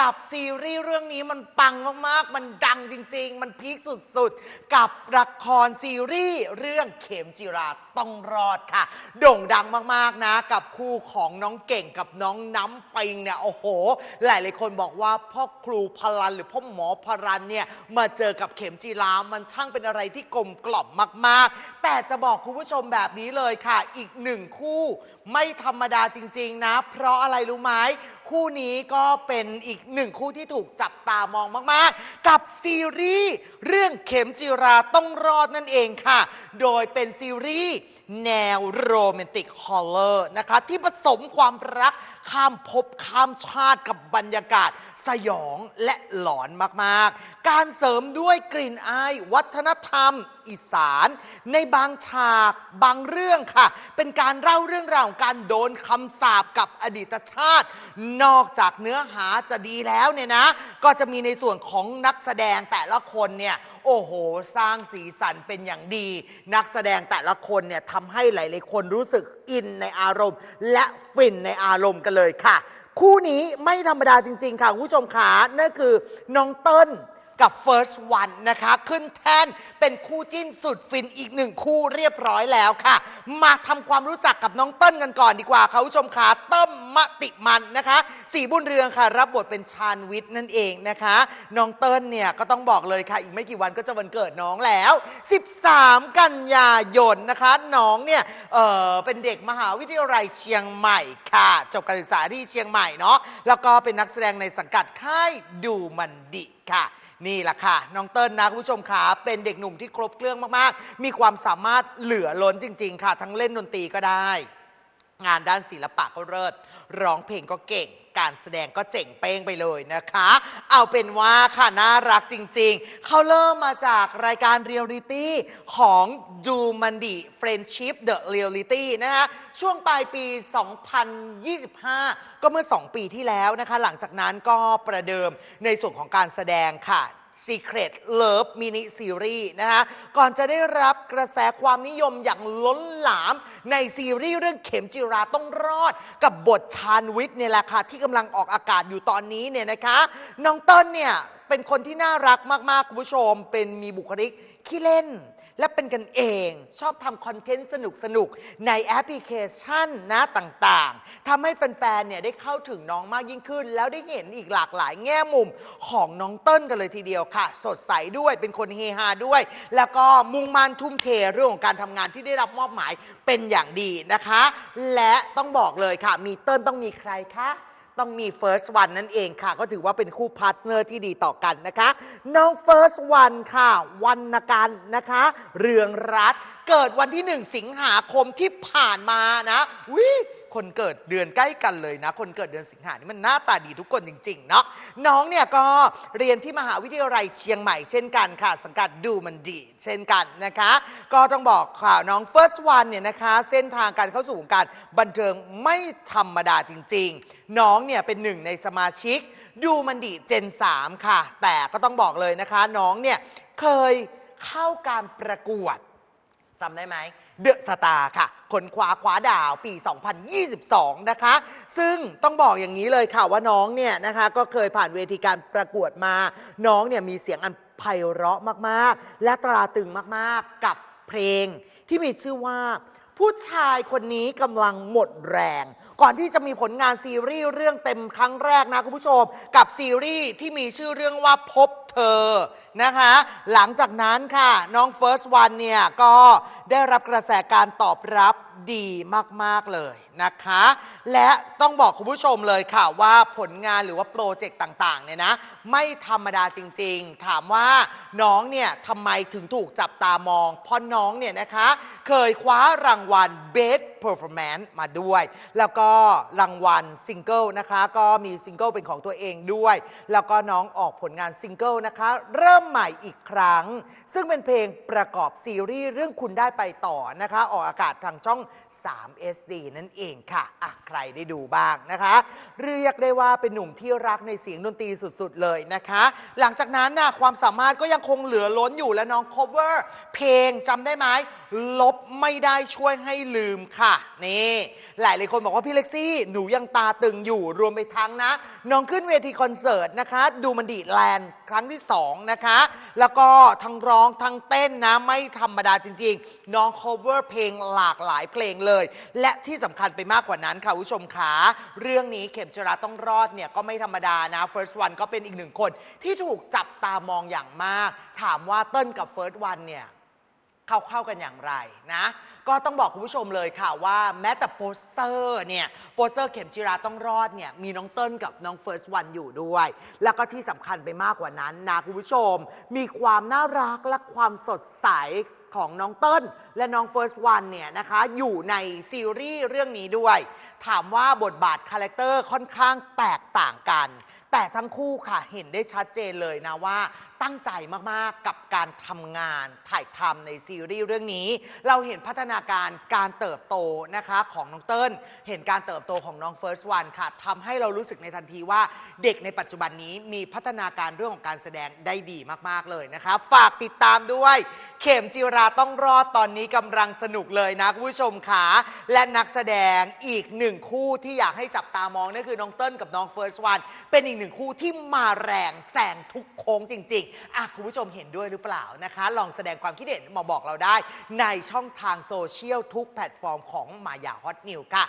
กับซีรีส์เรื่องนี้มันปังมากๆ มันดังจริง ๆ มันพีคสุดๆ กับละครซีรีส์เรื่องเข็มจิราต้องรอดค่ะ โด่งดังมากๆนะ กับคู่ของน้องเก่งกับน้องน้ำปิงเนี่ยโอ้โห หลายๆคนบอกว่าพ่อครูพลันหรือพ่อหมอพรันเนี่ยมาเจอกับเข็มจีรามันช่างเป็นอะไรที่กลมกล่อมมาก ๆ แต่จะบอกคุณผู้ชมแบบนี้เลยค่ะ อีกหนึ่งคู่ไม่ธรรมดาจริง ๆ นะ เพราะอะไรรู้ไหมคู่นี้ก็เป็นอีกหนึ่งคู่ที่ถูกจับตามองมาก ๆ กับซีรีส์เรื่องเข็มจีราต้องรอดนั่นเองค่ะ โดยเป็นซีรีส์แนวโรแมนติกฮอลเลอร์นะคะที่ผสมความรักข้ามภพข้ามชาติกับบรรยากาศสยองและหลอนมาก ๆ การเสริมด้วยกลิ่นอายวัฒนธรรม อีสาน ในบางฉากบางเรื่องค่ะ เป็นการเล่าเรื่องราวของการโดนคำสาปกับอดีตชาติ นอกจากเนื้อหาจะดีแล้วเนี่ยนะ ก็จะมีในส่วนของนักแสดงแต่ละคนเนี่ยโอ้โห สร้างสีสันเป็นอย่างดี นักแสดงแต่ละคนเนี่ยทำให้หลายๆคนรู้สึกอินในอารมณ์ และฟินในอารมณ์กันเลยค่ะ คู่นี้ไม่ธรรมดาจริง ๆ ค่ะคุณผู้ชมขานั่นคือน้องเติ้ล กับ First One นะคะ ขึ้นแท่นเป็นคู่จิ้นสุดฟินอีกหนึ่งคู่เรียบร้อยแล้วค่ะ มาทำความรู้จักกับน้องเติ้ลกันก่อนดีกว่าค่ะคุณผู้ชมขาเติ้มมติมันนะคะสีบุญเรืองค่ะ รับบทเป็นชาญวิทย์นั่นเองนะคะ น้องเติ้ลเนี่ยก็ต้องบอกเลยค่ะ อีกไม่กี่วันก็จะวันเกิดน้องแล้ว 13 กันยายนนะคะ น้องเนี่ยเออเป็นเด็กมหาวิทยาลัยเชียงใหม่ค่ะ จบการศึกษาที่เชียงใหม่เนาะแล้วก็เป็นนักแสดงในสังกัดค่ายดูมันดิค่ะนี่แหละค่ะ น้องเติ้ลนะคุณผู้ชมขาเป็นเด็กหนุ่มที่ครบเครื่องมากๆ มีความสามารถเหลือล้นจริง ๆ ค่ะ ทั้งเล่นดนตรีก็ได้ งานด้านศิลปะก็เลิศร้องเพลงก็เก่ง การแสดงก็เจ๋งเป้งไปเลยนะคะ เอาเป็นว่าค่ะ น่ารักจริง ๆ เขาเริ่มมาจากรายการเรียลลิตี้ของดูมันดี Friendship The Reality นะคะช่วงปลายปี 2025 ก็เมื่อ 2 ปีที่แล้วนะคะ หลังจากนั้นก็ประเดิมในส่วนของการแสดงค่ะ Secret Love Mini Series นะคะก่อนจะได้รับกระแสความนิยมอย่างล้นหลามในซีรีส์เรื่องเข็มจิราต้องรอด กับบทชานวิทย์เนี่ยแหละค่ะที่กำลังออกอากาศอยู่ตอนนี้เนี่ยนะคะน้องเต้นเนี่ยเป็นคนที่น่ารักมากๆคุณผู้ชม เป็นมีบุคลิกขี้เล่น และเป็นกันเองชอบทำคอนเทนต์สนุกๆในแอปพลิเคชันนะต่างๆทำให้แฟนๆเนี่ยได้เข้าถึงน้องมากยิ่งขึ้น แล้วได้เห็นอีกหลากหลายแง่มุมของน้องเติ้ลกันเลยทีเดียวค่ะ สดใสด้วยเป็นคนเฮฮาด้วย แล้วก็มุ่งมั่นทุ่มเทเรื่องของการทำงานที่ได้รับมอบหมายเป็นอย่างดีนะคะ และต้องบอกเลยค่ะ มีเติ้ลต้องมีใครคะ ต้องมี First One นั่นเองค่ะ ก็ถือว่าเป็นคู่พาร์ทเนอร์ที่ดีต่อกันนะคะ น้อง First One ค่ะ วันกันนะคะ เรืองรัตเกิดวันที่ 1 สิงหาคมที่ผ่านมานะวิ คนเกิดเดือนใกล้กันเลยนะ คนเกิดเดือนสิงหานี่มันหน้าตาดีทุกคนจริงๆเนาะน้องเนี่ยก็เรียนที่มหาวิทยาลัยเชียงใหม่เช่นกันค่ะ สังกัดดูมันดี เช่นกันนะคะ ก็ต้องบอกค่ะน้อง First One เนี่ยนะคะ เส้นทางการเข้าสู่วงการบันเทิงไม่ธรรมดาจริง ๆ น้องเนี่ยเป็นหนึ่งในสมาชิกดูมันดีเจน 3 ค่ะ แต่ก็ต้องบอกเลยนะคะ น้องเนี่ยเคยเข้าการประกวด จำได้ไหมเดอะสตาร์ค่ะขนคว้าคว้าดาวปี 2022 นะคะ ซึ่งต้องบอกอย่างนี้เลยค่ะว่าน้องเนี่ยนะคะก็เคยผ่านเวทีการประกวดมา น้องเนี่ยมีเสียงอันไพเราะมาก ๆ และตราตรึงมาก ๆ กับเพลงที่มีชื่อว่าผู้ชายคนนี้กำลังหมดแรง ก่อนที่จะมีผลงานซีรีส์เรื่องเต็มครั้งแรกนะคุณผู้ชม กับซีรีส์ที่มีชื่อเรื่องว่าพบ เธอนะคะ หลังจากนั้นค่ะ น้อง First One เนี่ย ก็ได้รับกระแสการตอบรับดีมาก ๆ เลยนะคะ และต้องบอกคุณผู้ชมเลยค่ะว่าผลงานหรือว่าโปรเจกต์ต่าง ๆ เนี่ยนะ ไม่ธรรมดาจริง ๆ ถามว่าน้องเนี่ยทำไมถึงถูกจับตามอง เพราะน้องเนี่ยนะคะ เคยคว้ารางวัล Best Performance มาด้วย แล้วก็รางวัลซิงเกิลนะคะ ก็มีซิงเกิลเป็นของตัวเองด้วย แล้วก็น้องออกผลงานซิงเกิลนะคะ เริ่มใหม่อีกครั้ง ซึ่งเป็นเพลงประกอบซีรีส์เรื่องคุณได้ไปต่อนะคะ ออกอากาศทางช่อง 3 SD นั่นเองค่ะอะ ใครได้ดูบ้างนะคะ เรียกได้ว่าเป็นหนุ่มที่รักในเสียงดนตรีสุดๆเลยนะคะ หลังจากนั้นนะความสามารถก็ยังคงเหลือล้นอยู่และน้อง cover เพลงจำได้ไหมลบไม่ได้ช่วยให้ลืมค่ะค่ะนี่หลายหลายคนบอกว่าพี่เล็กซี่หนูยังตาตึงอยู่รวมไปทั้งนะ น้องขึ้นเวทีคอนเสิร์ตนะคะ ดูมันดีแลนด์ครั้งที่ 2 นะคะ แล้วก็ทั้งร้องทั้งเต้นนะไม่ธรรมดาจริง ๆ น้อง cover เพลงหลากหลายเพลงเลย และที่สำคัญไปมากกว่านั้นค่ะผู้ชมขาเรื่องนี้เข็มจราต้องรอดเนี่ยก็ไม่ธรรมดานะ First One ก็เป็นอีกหนึ่งคนที่ถูกจับตามองอย่างมาก ถามว่าเต้นกับ First One เนี่ย เข้าเข้ากันอย่างไรนะ ก็ต้องบอกคุณผู้ชมเลยค่ะว่าแม้แต่โปสเตอร์เนี่ยโปสเตอร์เข็มจิราต้องรอดเนี่ยมีน้องเติ้ลกับน้องเฟิร์สวันอยู่ด้วย แล้วก็ที่สำคัญไปมากกว่านั้นนะคุณผู้ชม มีความน่ารักและความสดใสของน้องเติ้ลและน้อง First One เนี่ยนะคะอยู่ในซีรีส์เรื่องนี้ด้วย ถามว่าบทบาทคาแรคเตอร์ค่อนข้างแตกต่างกัน แต่ทั้งคู่ค่ะเห็นได้ชัดเจนเลยนะว่า ตั้งใจมากๆ กับการทำงานถ่ายทำในซีรีส์เรื่องนี้ เราเห็นพัฒนาการการเติบโตนะคะของน้องเติ้ลเห็นการเติบโตของน้อง First One ค่ะทำให้เรารู้สึกในทันทีว่าเด็กในปัจจุบันนี้มีพัฒนาการเรื่องของการแสดงได้ดีมากๆเลยนะคะฝากติดตามด้วย เข็มจิราต้องรอดตอนนี้กำลังสนุกเลยนะคุณผู้ชมค่ะและนักแสดงอีกหนึ่งคู่ที่อยากให้จับตามองนั่นคือน้องเติ้ลกับน้อง First One เป็นอีกหนึ่งคู่ที่มาแรงแซงทุกโค้งจริง ๆอะคุณผู้ชมเห็นด้วยหรือเปล่านะคะ ลองแสดงความคิดเห็นมาบอกเราได้ ในช่องทางโซเชียลทุกแพลตฟอร์มของมายาฮอตนิวค่ะ